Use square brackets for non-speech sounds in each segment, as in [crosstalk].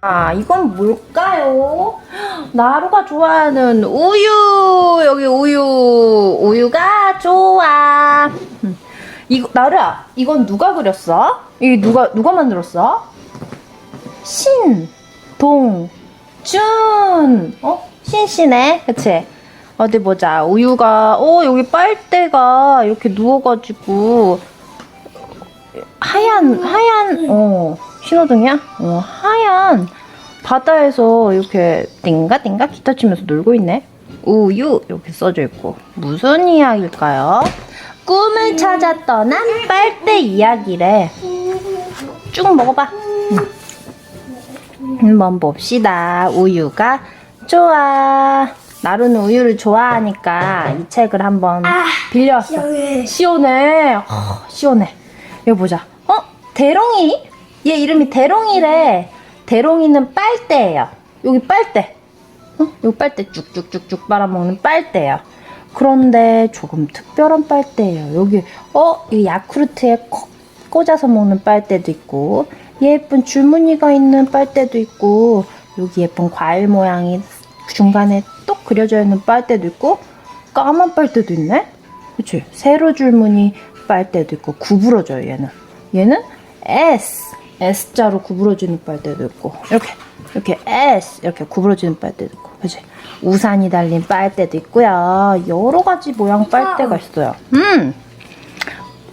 아, 이건 뭘까요? 나루가 좋아하는 우유. 여기 우유. 우유가 좋아. 음. 이거 나루야, 이건 누가 그렸어? 이 누가 누가 만들었어? 신, 동, 준. 어? 신씨네. 그치? 어디 보자. 우유가, 어, 여기 빨대가 이렇게 누워가지고, 하얀, 하얀, 어, 신호등이야? 어, 하얀 바다에서 이렇게 띵가띵가 기타 치면서 놀고 있네. 우유, 이렇게 써져 있고. 무슨 이야기일까요? 꿈을 찾아 떠난 빨대 이야기래. 쭉 먹어봐. 음. 한번 봅시다. 우유가 좋아. 나루는 우유를 좋아하니까 이 책을 한번 빌려왔어. 시원해. 시원해. 어, 시원해. 여기 보자. 어? 대롱이? 얘 이름이 대롱이래. 대롱이는 빨대예요. 여기 빨대. 어? 여기 빨대 쭉쭉쭉쭉 빨아먹는 빨대예요. 그런데 조금 특별한 빨대예요. 여기 어? 이 야쿠르트에 콕 꽂아서 먹는 빨대도 있고 예쁜 줄무늬가 있는 빨대도 있고 여기 예쁜 과일 모양이 중간에 똑 그려져 있는 빨대도 있고 까만 빨대도 있네. 그치? 세로 줄무늬 빨대도 있고 구부러져요 얘는. 얘는 S S자로 구부러지는 빨대도 있고 이렇게 이렇게 S 이렇게 구부러지는 빨대도 있고 그치? 우산이 달린 빨대도 있고요. 여러 가지 모양 빨대가 있어요. 음,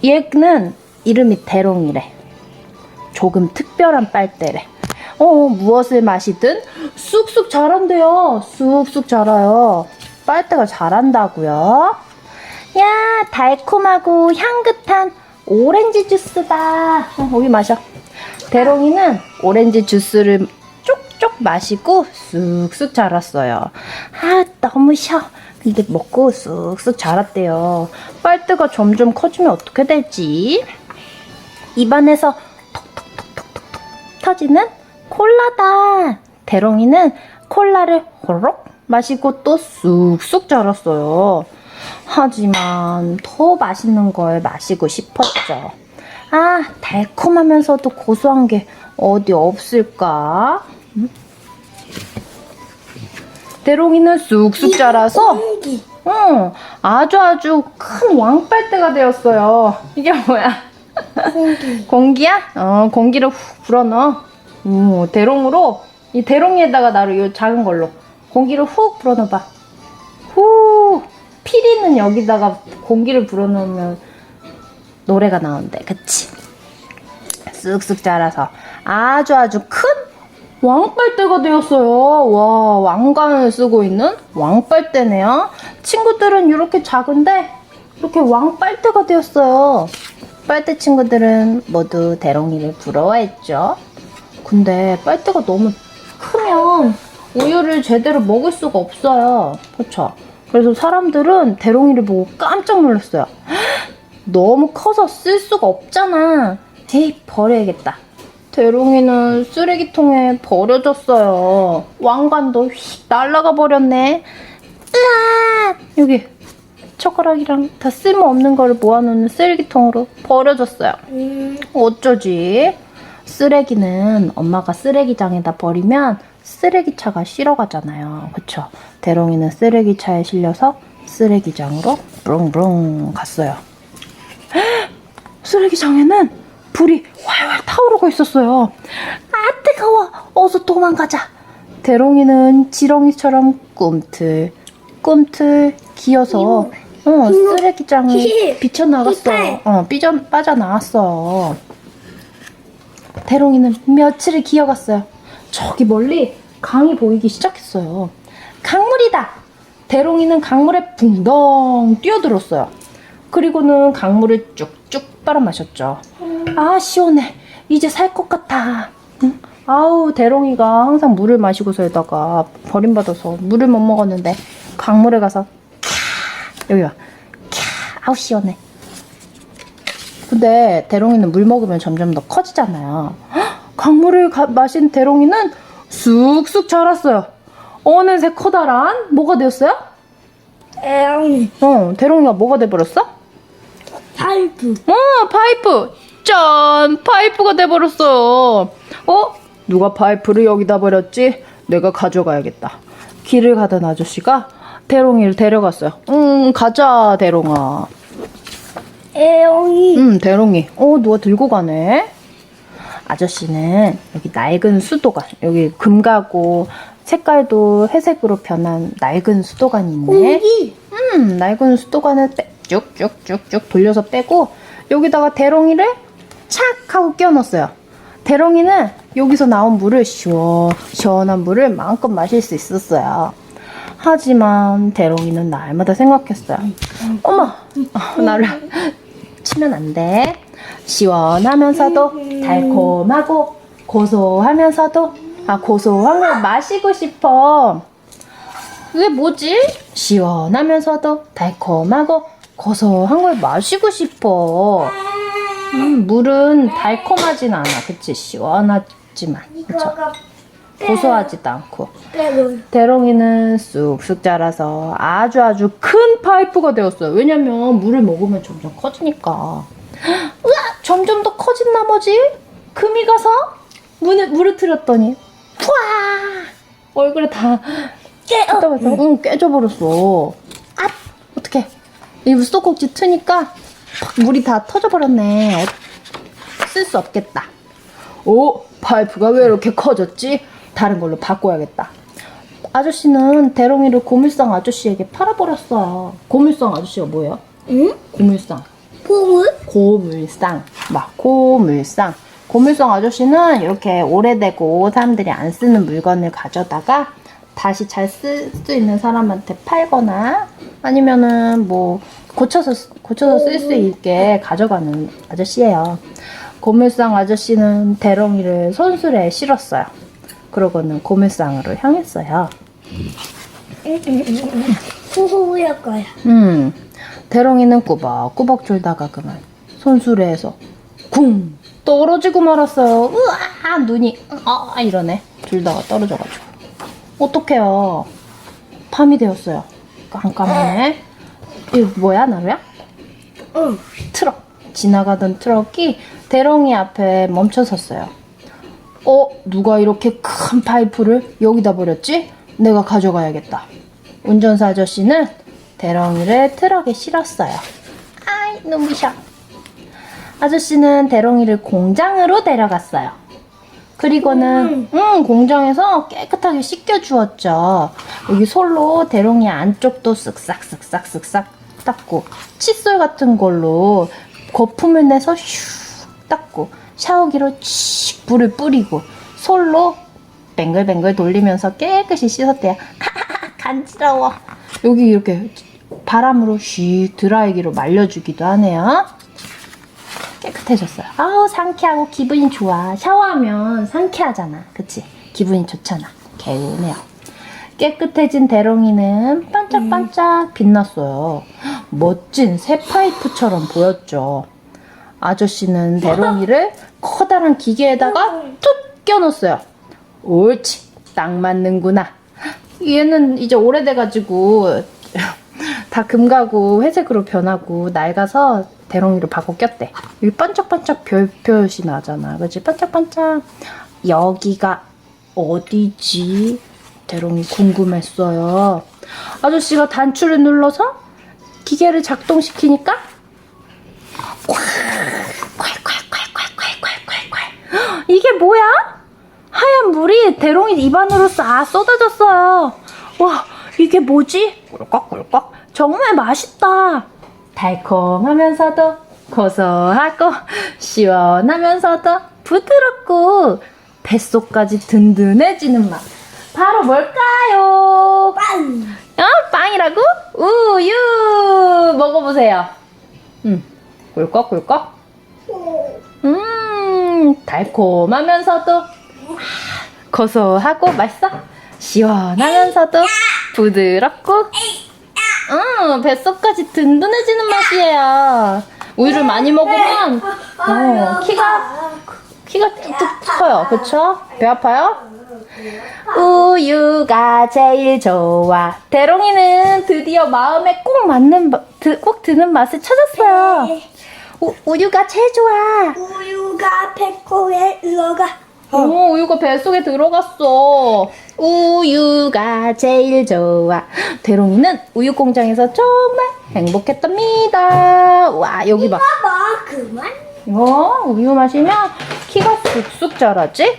얘는 이름이 대롱이래. 조금 특별한 빨대래. 어, 무엇을 마시든 쑥쑥 자란대요. 쑥쑥 자라요. 빨대가 자란다고요. 야, 달콤하고 향긋한 오렌지 주스다. 어, 여기 마셔. 대롱이는 오렌지 주스를 쪽쪽 마시고 쑥쑥 자랐어요. 아, 너무 셔. 근데 먹고 쑥쑥 자랐대요. 빨대가 점점 커지면 어떻게 될지. 입안에서 톡톡톡톡톡톡 터지는 콜라다. 대롱이는 콜라를 호록 마시고 또 쑥쑥 자랐어요. 하지만 더 맛있는 걸 마시고 싶었죠. 아, 달콤하면서도 고소한 게 어디 없을까? 음? 대롱이는 쑥쑥 자라서. 응, 아주 아주 큰 왕빨대가 되었어요. 이게 뭐야? 공기. [laughs] 공기야? 어, 공기를 훅 불어넣어. 음, 대롱으로, 이 대롱이에다가 나를 이 작은 걸로 공기를 훅 불어넣어봐. 후, 피리는 여기다가 공기를 불어넣으면 노래가 나온대. 그치? 쓱쓱 자라서 아주 아주 큰 왕빨대가 되었어요. 와, 왕관을 쓰고 있는 왕빨대네요. 친구들은 이렇게 작은데 이렇게 왕빨대가 되었어요. 빨대 친구들은 모두 대롱이를 부러워했죠. 근데 빨대가 너무 크면 우유를 제대로 먹을 수가 없어요. 그렇죠? 그래서 사람들은 대롱이를 보고 깜짝 놀랐어요. 너무 커서 쓸 수가 없잖아. 에이, 버려야겠다. 대롱이는 쓰레기통에 버려졌어요. 왕관도 휙 날아가 버렸네. 으아! 여기 젓가락이랑 다 쓸모없는 거를 모아놓는 쓰레기통으로 버려졌어요. 음, 어쩌지? 쓰레기는 엄마가 쓰레기장에다 버리면 쓰레기차가 실어 가잖아요. 그쵸? 대롱이는 쓰레기차에 실려서 쓰레기장으로 브릉브릉 갔어요. 헉! 쓰레기장에는 불이 활활 타오르고 있었어요. 아, 뜨거워! 어서 도망가자! 대롱이는 지렁이처럼 꿈틀, 꿈틀 기어서 어, 쓰레기장을 히히. 비쳐나갔어. 히팔. 어, 삐져, 빠져나왔어. 대롱이는 며칠을 기어갔어요. 저기 멀리 강이 보이기 시작했어요. 강물이다! 대롱이는 강물에 붕덩 뛰어들었어요. 그리고는 강물을 쭉쭉 빨아 마셨죠. 아, 시원해. 이제 살 것 같아. 응? 아우, 대롱이가 항상 물을 마시고서에다가 버림받아서 물을 못 먹었는데 강물에 가서 캬, 여기 와. 캬, 아우, 시원해. 근데 대롱이는 물 먹으면 점점 더 커지잖아요. 헉, 강물을 가- 마신 대롱이는 쑥쑥 자랐어요. 어느새 커다란 뭐가 되었어요? 엥, 어, 대롱이가 뭐가 돼버렸어? 파이프. 어, 파이프. 짠, 파이프가 돼버렸어. 어, 누가 파이프를 여기다 버렸지? 내가 가져가야겠다. 길을 가던 아저씨가 대롱이를 데려갔어요. 응, 가자, 대롱아. 애옹이. 음, 대롱이. 어, 누가 들고 가네? 아저씨는 여기 낡은 수도관, 여기 금가고 색깔도 회색으로 변한 낡은 수도관이 있네. 공기. 음, 낡은 수도관을 빼, 쭉쭉쭉쭉 돌려서 빼고 여기다가 대롱이를 착 하고 끼워 넣었어요. 대롱이는 여기서 나온 물을 시원, 시원한 물을 마음껏 마실 수 있었어요. 하지만 대롱이는 날마다 생각했어요. 어머, 어, 나를 [laughs] 치면 안 돼. 시원하면서도 달콤하고 고소하면서도 아 고소한 걸 마시고 싶어. 그게 뭐지? 시원하면서도 달콤하고 고소한 걸 마시고 싶어. 음, 물은 달콤하진 않아. 그치? 시원하지만. 그쵸? 고소하지도 않고. 대롱이는 쑥쑥 자라서 아주 아주 큰 파이프가 되었어요. 왜냐면 물을 먹으면 점점 커지니까. [gasps] 우와! 점점 더 커진 나머지 금이 가서 물을 틀었더니 푸아! 얼굴에 다 깨어. 응 깨져버렸어. 아. 이 수도꼭지 트니까 팍 물이 다 터져버렸네. 쓸 수 없겠다. 오 파이프가 왜 이렇게 커졌지? 다른 걸로 바꿔야겠다. 아저씨는 대롱이를 고물상 아저씨에게 팔아버렸어요. 고물상 아저씨가 뭐예요? 응? 고물상. 보물? 고물상. 막 고물상. 고물상 아저씨는 이렇게 오래되고 사람들이 안 쓰는 물건을 가져다가 다시 잘 쓸 수 있는 사람한테 팔거나 아니면은 뭐 고쳐서 쓰- 고쳐서 쓸 수 있게 가져가는 아저씨예요. 고물상 아저씨는 대롱이를 손수레에 실었어요. 그러고는 고물상으로 향했어요. 호호부일 거야. 음, 대롱이는 꾸벅꾸벅 졸다가 그만 손수레에서 쿵 떨어지고 말았어요. 우와 눈이 아 이러네. 졸다가 떨어져가지고 어떡해요. 밤이 되었어요. 깜깜하네. 이거 뭐야 나루야? 응. 트럭 지나가던 트럭이 대롱이 앞에 멈춰 섰어요. 어 누가 이렇게 큰 파이프를 여기다 버렸지? 내가 가져가야겠다. 운전사 아저씨는 대롱이를 트럭에 실었어요. 아이 눈부셔. 아저씨는 대롱이를 공장으로 데려갔어요. 그리고는 음, 공장에서 깨끗하게 씻겨 주었죠. 여기 솔로 대롱이 안쪽도 쓱싹 쓱싹 쓱싹 닦고 칫솔 같은 걸로 거품을 내서 슉 닦고 샤워기로 칙 불을 뿌리고 솔로 뱅글뱅글 돌리면서 깨끗이 씻었대요. 간지러워. 여기 이렇게 바람으로 슉 드라이기로 말려주기도 하네요. 깨끗해졌어요. 아우 상쾌하고 기분이 좋아. 샤워하면 상쾌하잖아. 그치? 기분이 좋잖아. 개운해요. 깨끗해진 대롱이는 반짝반짝 빛났어요. 멋진 새 파이프처럼 보였죠. 아저씨는 [laughs] 대롱이를 커다란 기계에다가 툭 껴넣었어요. 옳지. 딱 맞는구나. 얘는 이제 오래돼가지고 다 금가고 회색으로 변하고 낡아서 대롱이로 바꿔 꼈대. 여기 반짝반짝 별 표시 나잖아. 그치? 반짝반짝. 여기가 어디지? 대롱이 궁금했어요. 아저씨가 단추를 눌러서 기계를 작동시키니까 콸콸콸콸콸콸콸콸 이게 뭐야? 하얀 물이 대롱이 입안으로 싹 쏟아졌어요. 와, 이게 뭐지? 꿀꺽꿀꺽. 정말 맛있다. 달콤하면서도 고소하고 시원하면서도 부드럽고 뱃속까지 든든해지는 맛. 바로 뭘까요? 빵. 어? 빵이라고? 우유! 먹어보세요. 음, 꿀꺽꿀꺽. 음, 달콤하면서도 고소하고 맛있어. 시원하면서도 부드럽고, 음, 뱃속까지 든든해지는 맛이에요. 우유를 많이 먹으면 어, 키가 키가 뚝뚝 커요. 그쵸? 배 아파요? 우유가 제일 좋아. 대롱이는 드디어 마음에 꼭 맞는, 드- 꼭 드는 맛을 찾았어요. 우, 우유가 제일 좋아. 우유가 배꼽에 들어가. 오, 우유가 뱃속에 들어갔어. 우유가 제일 좋아. 대롱이는 우유 공장에서 정말 행복했답니다. 와, 여기 봐. 봐봐 그만. 이거 우유 마시면 키가 쑥쑥 자라지?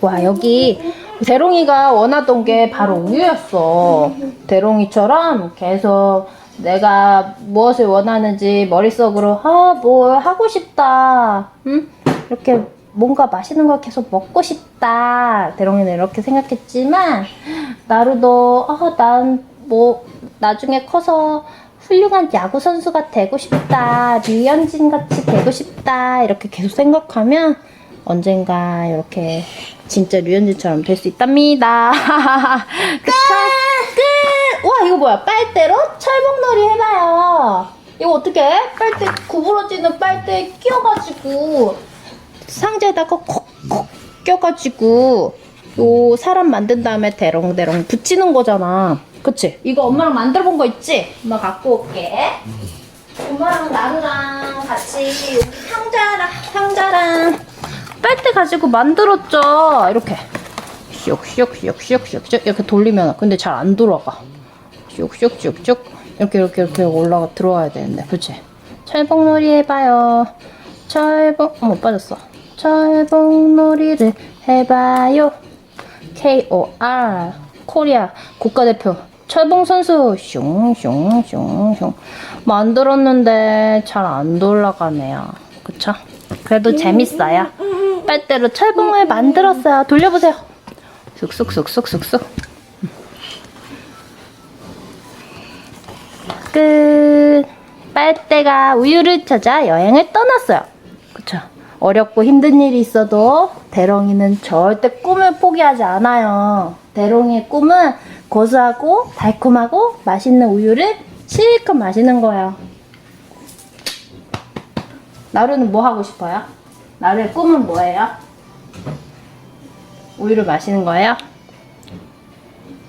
와, 여기 대롱이가 원하던 게 바로 우유였어. 대롱이처럼 계속 내가 무엇을 원하는지 머릿속으로 아, 뭘 하고 싶다. 응? 이렇게 뭔가 맛있는 걸 계속 먹고 싶다. 대롱이는 이렇게 생각했지만 나루도 아, 난뭐 나중에 커서 훌륭한 야구 선수가 되고 싶다. 류현진 같이 되고 싶다. 이렇게 계속 생각하면 언젠가 이렇게 진짜 류현진처럼 될 수 있답니다. [laughs] 그쵸? 끝! 와, 이거 뭐야? 빨대로 철봉놀이 해봐요. 이거 어떻게 해? 빨대, 구부러지는 빨대에 끼워가지고 상자에다가 콕콕 껴가지고 요 사람 만든 다음에 대롱대롱 붙이는 거잖아. 그치? 이거 엄마랑 만들어 본 거 있지? 엄마 갖고 올게. 엄마랑 나루랑 같이 여기 상자랑 상자랑 빨대 가지고 만들었죠. 이렇게 슉슉슉슉슉슉 이렇게 돌리면 근데 잘 안 돌아가. 슉슉슉슉 이렇게 이렇게 이렇게 올라가 들어와야 되는데, 그치? 철봉놀이 해봐요. 철봉 어머 빠졌어. 철봉놀이를 해봐요. K O R 코리아 국가대표 철봉 선수 슝슝슝슝 만들었는데 잘 안 돌아가네요. 그쵸? 그래도 재밌어요. 빨대로 철봉을 만들었어요. 돌려보세요. 쑥쑥쑥쑥쑥쑥. 끝. 빨대가 우유를 찾아 여행을 떠났어요. 그쵸? 어렵고 힘든 일이 있어도 대롱이는 절대 꿈을 포기하지 않아요. 대롱이의 꿈은 고소하고 달콤하고 맛있는 우유를 실컷 마시는 거예요. 나루는 뭐 하고 싶어요? 나루의 꿈은 뭐예요? 우유를 마시는 거예요?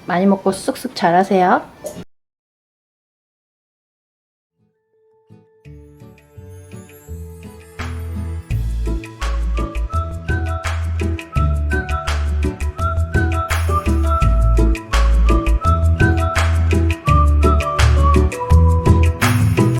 많이 먹고 쑥쑥 자라세요.